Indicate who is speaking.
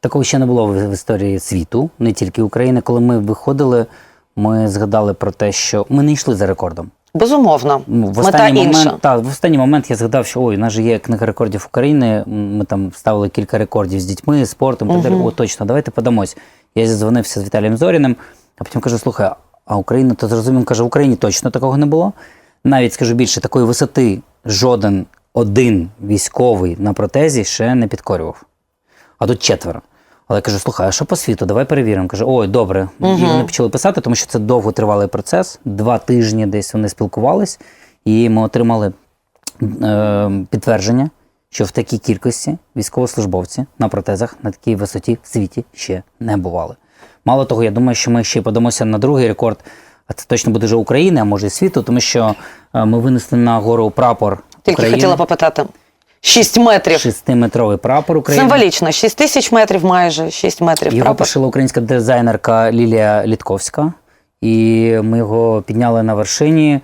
Speaker 1: Такого ще не було в історії світу, не тільки України. Коли ми виходили, ми згадали про те, що ми не йшли за рекордом.
Speaker 2: Безумовно,
Speaker 1: Ну, в
Speaker 2: мета
Speaker 1: останній
Speaker 2: інша.
Speaker 1: момент, та, в останній момент я згадав, що ой, у нас же є книга рекордів України. Ми там ставили кілька рекордів з дітьми, спортом. і Так далі. О, точно, давайте подамось. Я зізвонився з Віталієм Зоріним, а потім кажу: слухай, а Україна, то зрозумів, каже, в Україні точно такого не було. Навіть скажу більше, такої висоти жоден один військовий на протезі ще не підкорював. А тут четверо. Але я кажу, слухай, а що по світу? Давай перевіримо. Каже, ой, добре. І вони почали писати, тому що це довготривалий процес. Два тижні десь вони спілкувались, і ми отримали е, підтвердження, що в такій кількості військовослужбовці на протезах на такій висоті в світі ще не бували. Мало того, я думаю, що ми ще подамося на другий рекорд, а це точно буде вже України, а може і світу, тому що е, ми винесли на гору прапор
Speaker 2: Тільки
Speaker 1: України.
Speaker 2: хотіла попитати. 6 метрів.
Speaker 1: Шестиметровий прапор України.
Speaker 2: Символічно, 6 тисяч метрів майже, 6 метрів.
Speaker 1: Його
Speaker 2: прапор.
Speaker 1: пошила українська дизайнерка Лілія Літковська. І ми його підняли на вершині.